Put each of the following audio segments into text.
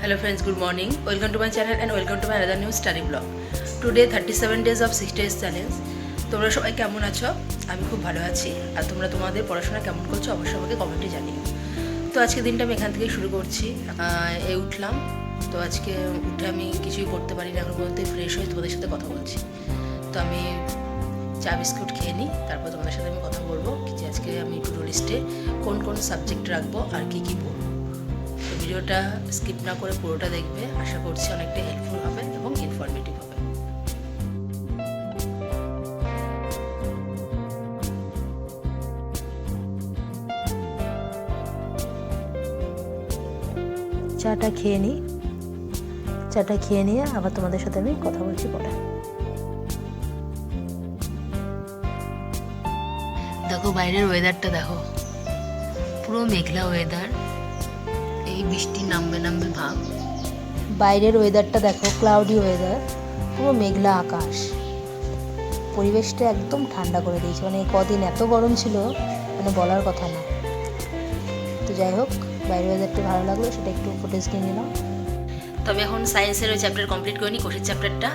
Hello friends, good morning. Welcome to my channel and welcome to my another new study blog. Today 37 days of 6 days challenge. তোমরা সবাই কেমন আছো? আমি খুব ভালো আছি। আর তোমরা তোমাদের পড়াশোনা কেমন করছ? অবশ্যই আমাকে কমেন্টে জানিও। তো আজকে দিনটা আমি এখান থেকে শুরু করছি। এই উঠলাম। তো আজকে উঠে আমি কিছুই করতে পারি না এখন পর্যন্ত। ফ্রেশ হয়ে তোমাদের সাথে কথা বলছি। তো আমি চা বিস্কুট খেয়ে নিই। তারপর তোমাদের সাথে আমি কথা বলব। যে আজকে আমি টু লিস্টে কোন কোন সাবজেক্ট রাখব আর কী কী পড়ব। ভিডিওটা স্কিপ না করে পুরোটা দেখবে। আশা করছি অনেকটা হেল্পফুল হবে এবং ইনফরমেটিভ হবে। চাটা খেয়ে নিই চাটা খেয়ে নিয়ে আবার তোমাদের সাথে আমি কথা বলছি পরে। দেখো বাইরের ওয়েদারটা দেখো। পুরো মেঘলা ওয়েদার এই বৃষ্টি নামবে নামবে ভাব। বাইরের ওয়েদারটা দেখো ক্লাউডি ওয়েদার পুরো মেঘলা আকাশ। পরিবেশটা একদম ঠান্ডা করে দিয়েছে। মানে এই কদিন এত গরম ছিল মানে বলার কথা না। তো যাই হোক বাইরের ওয়েদারটা ভালো লাগল সেটা একটু ফুটেজ নিয়ে নিলাম। তবে এখন সায়েন্সের ওই চ্যাপ্টার কমপ্লিট করিনি কোষের চ্যাপ্টারটা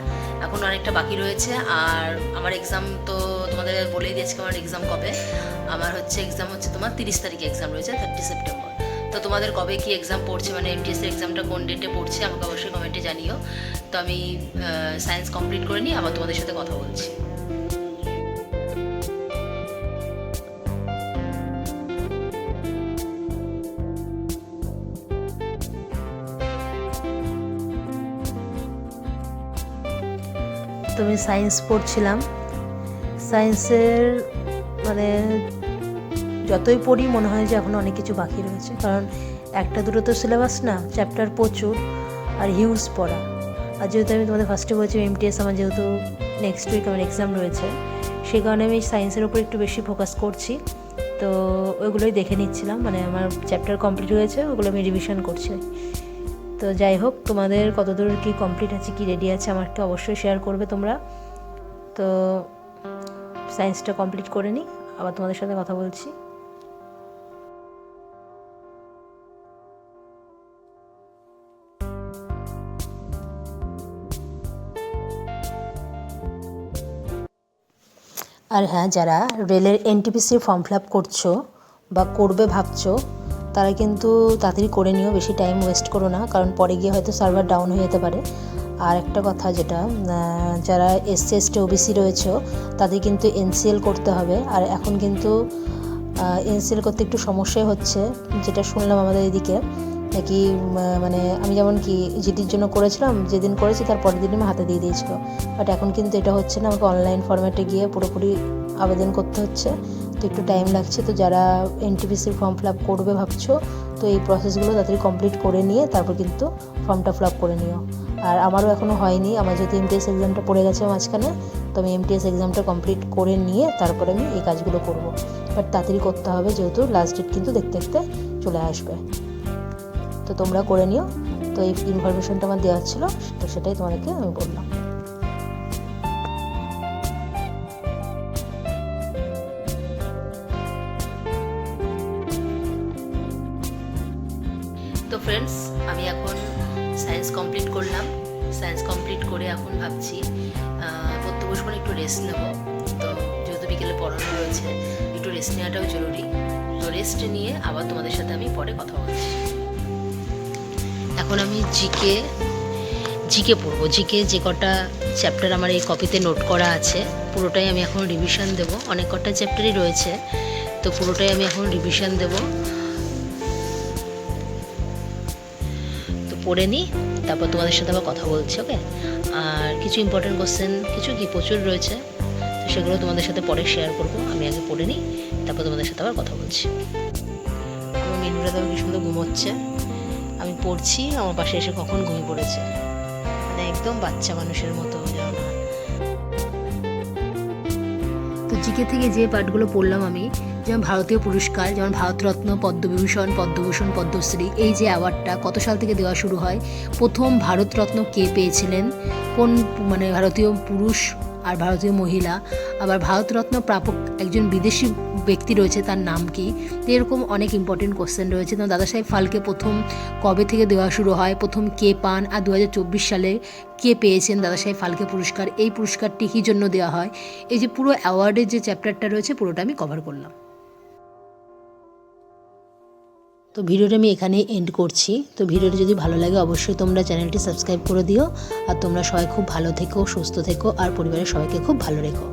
এখন অনেকটা বাকি রয়েছে। আর আমার এক্সাম তো তোমাদের বলেই দিয়েছি আমার এক্সাম কবে? আমার হচ্ছে এক্সাম হচ্ছে তোমার তিরিশ তারিখে এক্সাম রয়েছে থার্টি সেপ্টেম্বর তো তোমাদের কবে কি এক্সাম পড়ছে? মানে এমটিএস এর এক্সামটা কোন ডেটে পড়ছে? আমাকে অবশ্যই কমেন্টে জানিও। তো আমি সায়েন্স কমপ্লিট করে নিই আবার তোমাদের সাথে কথা বলছি। তো আমি সায়েন্স পড়ছিলাম। সায়েন্সের মানে যতই পড়ি, মনে হয় যে এখন অনেক কিছু বাকি রয়েছে। কারণ একটা দুটো তো সিলেবাস না চ্যাপ্টার প্রচুর, আর হিউজ পড়া। আর যেহেতু আমি তোমাদের ফার্স্টে বলছি এমটিএস আমার যেহেতু নেক্সট উইক আমার এক্সাম রয়েছে সেই কারণে আমি সায়েন্সের উপর একটু বেশি ফোকাস করছি। তো ওইগুলোই দেখে নিচ্ছিলাম মানে আমার চ্যাপ্টার কমপ্লিট হয়েছে, ওগুলো আমি রিভিশন করছি। তো যাই হোক, তোমাদের কতদূর কী কমপ্লিট আছে, কী রেডি আছে, আমাকে অবশ্যই শেয়ার করবে তোমরা। তো সায়েন্সটা কমপ্লিট করে নিই, আবার তোমাদের সাথে কথা বলছি। আর হ্যাঁ যারা রেলের এনটিপিসি ফর্ম ফিল আপ করছ বা করবে ভাবছ, তারা কিন্তু তাড়াতাড়ি করে নিও, বেশি টাইম ওয়েস্ট করো না, কারণ পরে গিয়ে হয়তো সার্ভার ডাউন হয়ে যেতে পারে। আর একটা কথা যেটা যারা এসসি এসটি ওবিসি রয়েছে, তাদের কিন্তু এনসিএল করতে হবে। আর এখন কিন্তু এনসিএল করতে একটু সমস্যাই হচ্ছে, যেটা শুনলাম আমাদের এদিকে। নাকি মানে আমি যেমন কি জিডির জন্য করেছিলাম, যেদিন করেছি তার পরের দিনই হাতে দিয়ে দিয়েছিল। বাট এখন কিন্তু এটা হচ্ছে না, আমাকে অনলাইন ফরম্যাটে গিয়ে পুরোপুরি আবেদন করতে হচ্ছে। তো একটু টাইম লাগছে, তো যারা এনটিপিসির ফর্ম ফিল আপ করবে ভাবছ, তো এই প্রসেসগুলো তাড়াতাড়ি কমপ্লিট করে নিয়ে তারপর কিন্তু ফর্মটা ফিল আপ করে নিও। আর আমারও এখনও হয়নি, আমার যেহেতু এমটিএস এক্সামটা পড়ে গেছে মাঝখানে, তো আমি এমটিএস এক্সামটা কমপ্লিট করে নিয়ে তারপরে আমি এই কাজগুলো করব। বাট তাড়াতাড়ি করতে হবে, যেহেতু লাস্ট ডেট কিন্তু দেখতে দেখতে চলে আসবে। তো তোমরা করে নিও। তো এই ইনফরমেশনটা আমার দেওয়া ছিল, তো সেটাই তোমাদেরকে আমি বললাম। তো ফ্রেন্ডস আমি এখন সায়েন্স কমপ্লিট করলাম। সায়েন্স কমপ্লিট করে এখন ভাবছি পড়তে একটু রেস্ট নেব। তো যেহেতু বিকেলে পড়ানো রয়েছে, একটু রেস্ট নেওয়াটাও জরুরি। তো রেস্ট নিয়ে আবার তোমাদের সাথে আমি পরে কথা বলছি। এখন আমি জিকে জিকে পড়ব। জিকে যে কটা চ্যাপ্টার আমার এই কপিতে নোট করা আছে, পুরোটাই আমি এখন রিভিশন দেব। অনেক কটা চ্যাপ্টারই রয়েছে, তো পুরোটাই আমি এখন রিভিশন দেব। তো পড়ে নিই, তারপর তোমাদের সাথে আবার কথা বলছি ওকে আর কিছু ইম্পর্টেন্ট কোশ্চেন কিছু কি প্রচুর রয়েছে, তো সেগুলো তোমাদের সাথে পরে শেয়ার করব। আমি আগে পড়ে নিই, তারপর তোমাদের সাথে আবার কথা বলছি। মেনুরা তো কি সুন্দর ঘুমোচ্ছে। আমি পড়ছি, আমার পাশে এসে কখন ঘুমিয়ে পড়েছে। মানে একদম বাচ্চা মানুষের মতো না। তো জিকে থেকে যে পাঠগুলো পড়লাম আমি, যেমন ভারতীয় পুরস্কার, যেমন ভারতরত্ন, পদ্মবিভূষণ, পদ্মভূষণ, পদ্মশ্রী, এই যে অ্যাওয়ার্ডটা কত সাল থেকে দেওয়া শুরু হয়? প্রথম ভারতরত্ন কে পেয়েছিলেন? কোন মানে ভারতীয় পুরুষ আর ভারতীয় মহিলা, আবার ভারতরত্ন প্রাপক একজন বিদেশি ব্যক্তি রয়েছে, তার নাম কি? এরকম অনেক ইম্পর্টেন্ট কোয়েশ্চেন রয়েছে। তো দাদা সাহেব, ফালকে প্রথম কবে থেকে দেওয়া শুরু হয়? প্রথম কে পান? আর দু হাজার চব্বিশ সালে কে পেয়েছেন দাদা সাহেব ফালকে পুরস্কার? এই পুরস্কারটি কী জন্য দেওয়া হয়? এই যে পুরো অ্যাওয়ার্ডের যে চ্যাপ্টারটা রয়েছে, পুরোটা আমি কভার করলাম। তো ভিডিওটা আমি এখানে এন্ড করছি। তো ভিডিওটা যদি ভালো লাগে অবশ্যই তোমরা চ্যানেলটি সাবস্ক্রাইব করে দিও। আর তোমরা সবাই খুব ভালো থেকো, সুস্থ থেকো, আর পরিবারের সবাইকে খুব ভালো রেখো।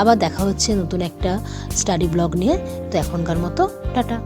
আবার দেখা হচ্ছে নতুন একটা স্টাডি ব্লগ নিয়ে। তো এখনকার মতো, টাটা।